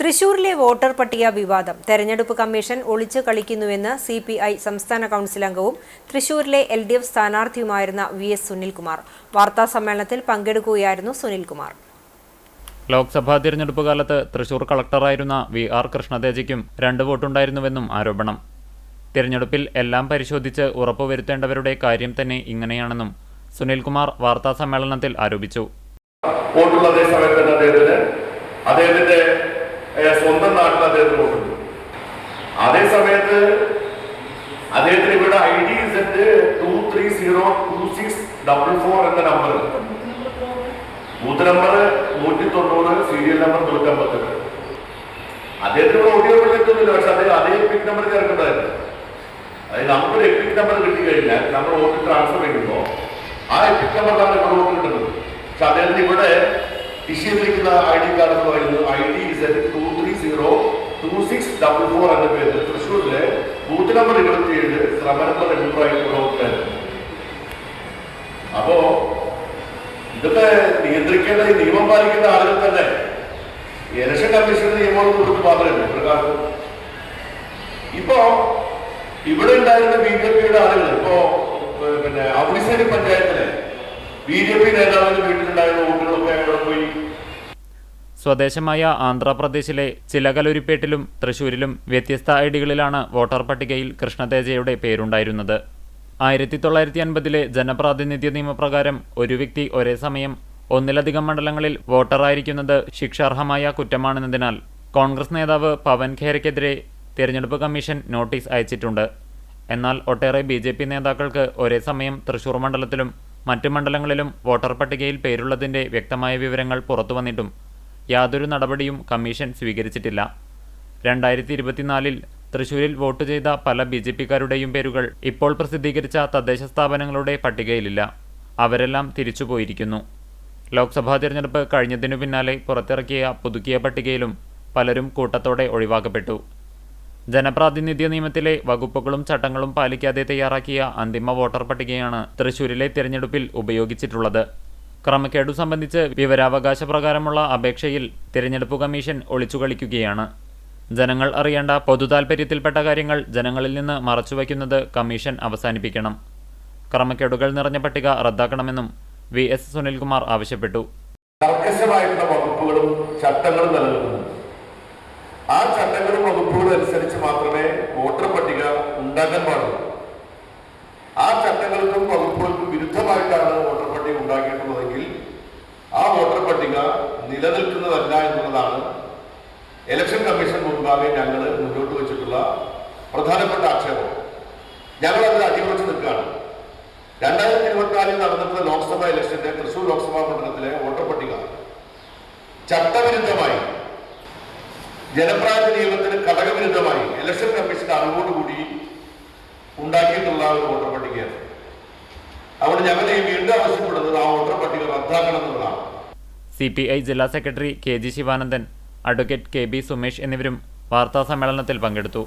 തൃശൂരിലെ വോട്ടർ പട്ടിക വിവാദം. തെരഞ്ഞെടുപ്പ് കമ്മീഷൻ ഒളിച്ചു കളിക്കുന്നുവെന്ന് സി പി ഐ സംസ്ഥാന കൗൺസിൽ അംഗവും തൃശൂരിലെ എൽ ഡി എഫ് സ്ഥാനാർത്ഥിയുമായിരുന്ന വി എസ് സുനിൽകുമാർ. വാർത്താ സമ്മേളനത്തിൽ പങ്കെടുക്കുകയായിരുന്നു സുനിൽകുമാർ. ലോക്സഭാ തിരഞ്ഞെടുപ്പ് കാലത്ത് തൃശൂർ കളക്ടറായിരുന്ന വി ആർ കൃഷ്ണതേജയ്ക്കും രണ്ട് വോട്ടുണ്ടായിരുന്നുവെന്നും ആരോപണം. തിരഞ്ഞെടുപ്പിൽ എല്ലാം പരിശോധിച്ച് ഉറപ്പുവരുത്തേണ്ടവരുടെ കാര്യം തന്നെ ഇങ്ങനെയാണെന്നും സുനിൽകുമാർ വാർത്താ സമ്മേളനത്തിൽ ആരോപിച്ചു. വോട്ടുള്ള അതേ സമയത്ത് തന്നെ അദ്ദേഹത്തിന് അദ്ദേഹത്തിന്റെ സ്വന്തം നാട്ടിൽ അദ്ദേഹത്തിന് വോട്ടുണ്ട് അതേ സമയത്ത് അദ്ദേഹത്തിന് ഇവിടെ I D set two three zero two six double four എന്ന നമ്പർ ബൂത്ത് നമ്പർ നൂറ്റി തൊണ്ണൂറ് സീരിയൽ നമ്പർ നൂറ്റമ്പത്തെട്ട്. അദ്ദേഹത്തിന് ഓഡിയോ കിട്ടുന്നില്ല പക്ഷെ അദ്ദേഹം അതേ പിക് നമ്പർ ചേർക്കേണ്ടതായിരുന്നു അതായത് നമുക്കൊരു എപ്പിക് നമ്പർ കിട്ടിക്കഴിഞ്ഞാൽ നമ്മൾ വോട്ട് ട്രാൻസ്ഫർ ചെയ്യുമ്പോൾ ആ എപ്പിക് നമ്പറിലാണ് ഇവിടെ വോട്ട് കിട്ടുന്നത്. പക്ഷെ അദ്ദേഹത്തിന് ഇവിടെ ഇഷ്യൂ ചെയ്തിരിക്കുന്ന ഐ ഡി കാർഡ് എന്ന് പറയുന്നത് I D Z two two six double four എന്ന പേരിൽ തൃശ്ശൂരിലെ ബൂത്ത് നമ്പർ ഇരുപത്തിയേഴ് ശ്രമ നമ്പർ ഇവിടെ വോട്ടായിരുന്നു അപ്പോ ഇതൊക്കെ നിയന്ത്രിക്കേണ്ട നിയമം പാലിക്കേണ്ട ആളുകൾ തന്നെ. ഇലക്ഷൻ കമ്മീഷന്റെ നിയമങ്ങൾ കൊടുത്ത് മാത്രമല്ല പ്രകാരം ഇപ്പോ ഇവിടെ ഉണ്ടായിരുന്ന ബി ജെ പിയുടെ ആളുകൾ ഇപ്പോ പിന്നെ ഔഡിശ്ശേരി പഞ്ചായത്തിലെ ബി ജെ പി നേതാവിന്റെ വീട്ടിലുണ്ടായിരുന്ന വോട്ടുകളൊക്കെ സ്വദേശമായ ആന്ധ്രാപ്രദേശിലെ ചിലകലുരിപ്പേട്ടിലും തൃശൂരിലും വ്യത്യസ്ത ഐ ഡികളിലാണ് വോട്ടർ പട്ടികയിൽ കൃഷ്ണതേജയുടെ പേരുണ്ടായിരുന്നത്. ആയിരത്തി തൊള്ളായിരത്തി അൻപതിലെ ജനപ്രാതിനിധ്യ നിയമപ്രകാരം ഒരു വ്യക്തി ഒരേ സമയം ഒന്നിലധികം മണ്ഡലങ്ങളിൽ വോട്ടറായിരിക്കുന്നത് ശിക്ഷാർഹമായ കുറ്റമാണെന്നതിനാൽ കോൺഗ്രസ് നേതാവ് പവൻ ഖേരയ്ക്കെതിരെ തിരഞ്ഞെടുപ്പ് കമ്മീഷൻ നോട്ടീസ് അയച്ചിട്ടുണ്ട്. എന്നാൽ ഒട്ടേറെ ബി ജെ പി നേതാക്കൾക്ക് ഒരേ സമയം തൃശൂർ മണ്ഡലത്തിലും മറ്റ് മണ്ഡലങ്ങളിലും വോട്ടർ പട്ടികയിൽ പേരുള്ളതിന്റെ വ്യക്തമായ വിവരങ്ങൾ പുറത്തുവന്നിട്ടും യാതൊരു നടപടിയും കമ്മീഷൻ സ്വീകരിച്ചിട്ടില്ല. രണ്ടായിരത്തി ഇരുപത്തിനാലിൽ തൃശൂരിൽ വോട്ട് ചെയ്ത പല ബി ജെ പിക്കാരുടെയും പേരുകൾ ഇപ്പോൾ പ്രസിദ്ധീകരിച്ച തദ്ദേശ സ്ഥാപനങ്ങളുടെ പട്ടികയിലില്ല. അവരെല്ലാം തിരിച്ചുപോയിരിക്കുന്നു ലോക്സഭാ തിരഞ്ഞെടുപ്പ് കഴിഞ്ഞതിനു പിന്നാലെ പുറത്തിറക്കിയ പുതുക്കിയ പട്ടികയിലും പലരും കൂട്ടത്തോടെ ഒഴിവാക്കപ്പെട്ടു. ജനപ്രാതിനിധ്യ നിയമത്തിലെ വകുപ്പുകളും ചട്ടങ്ങളും പാലിക്കാതെ തയ്യാറാക്കിയ അന്തിമ വോട്ടർ പട്ടികയാണ് തൃശൂരിലെ തിരഞ്ഞെടുപ്പിൽ ഉപയോഗിച്ചിട്ടുള്ളത്. ക്രമക്കേടു സംബന്ധിച്ച് വിവരാവകാശ പ്രകാരമുള്ള അപേക്ഷയിൽ തിരഞ്ഞെടുപ്പ് കമ്മീഷൻ ഒളിച്ചുകളിക്കുകയാണ്. ജനങ്ങൾ അറിയേണ്ട പൊതുതാൽപര്യത്തിൽപ്പെട്ട കാര്യങ്ങൾ ജനങ്ങളിൽ നിന്ന് മറച്ചുവയ്ക്കുന്നത് കമ്മീഷൻ അവസാനിപ്പിക്കണം. ക്രമക്കേടുകൾ നിറഞ്ഞ പട്ടിക റദ്ദാക്കണമെന്നും വി എസ് സുനിൽകുമാർ ആവശ്യപ്പെട്ടു. കർക്കശമായിട്ടുള്ള വകുപ്പുകളും ചട്ടങ്ങളും നിലനിൽക്കുന്നു. ആ ചട്ടങ്ങളും വകുപ്പുകളും അനുസരിച്ച് മാത്രമേ വോട്ടർ പട്ടിക ഉണ്ടാക്കാൻ പാടുള്ളൂ ആ ചട്ടങ്ങൾക്കും വകുപ്പുകൾക്കും വിരുദ്ധമായിട്ടാണ് വോട്ടർ പട്ടിക ഉണ്ടാക്കിയിട്ടുള്ളതെങ്കിൽ ആ വോട്ടർ പട്ടിക നിലനിൽക്കുന്നതല്ല എന്നുള്ളതാണ്. ഇലക്ഷൻ കമ്മീഷൻ മുൻപാകെ ഞങ്ങൾ മുന്നോട്ട് വെച്ചിട്ടുള്ള പ്രധാനപ്പെട്ട ആക്ഷേപം. ഞങ്ങൾ അതിൽ അടിയുറച്ച് നിൽക്കുകയാണ്. രണ്ടായിരത്തി ഇരുപത്തിനാലിൽ നടന്നിട്ടുള്ള ലോക്സഭാ ഇലക്ഷന്റെ തൃശൂർ ലോക്സഭാ മണ്ഡലത്തിലെ വോട്ടർ പട്ടിക ചട്ടവിരുദ്ധമായി ജനപ്രാതി നിയമത്തിന് ഘടകവിരുദ്ധമായി ഇലക്ഷൻ കമ്മീഷന്റെ അറിവോടുകൂടി ഉണ്ടാക്കിയിട്ടുള്ള ഒരു വോട്ടർ പട്ടികയാണ്. അവിടെ ഞങ്ങൾ ഈ വീണ്ടും ആവശ്യപ്പെടുന്നത് ആ വോട്ടർ പട്ടിക റദ്ദാക്കണം എന്നുള്ളതാണ്. സി പി ഐ ജില്ലാ secretary K G Sivanandan advocate K B Sumesh എന്നിവരും വാർത്താസമ്മേളനത്തിൽ പങ്കെടുത്തു.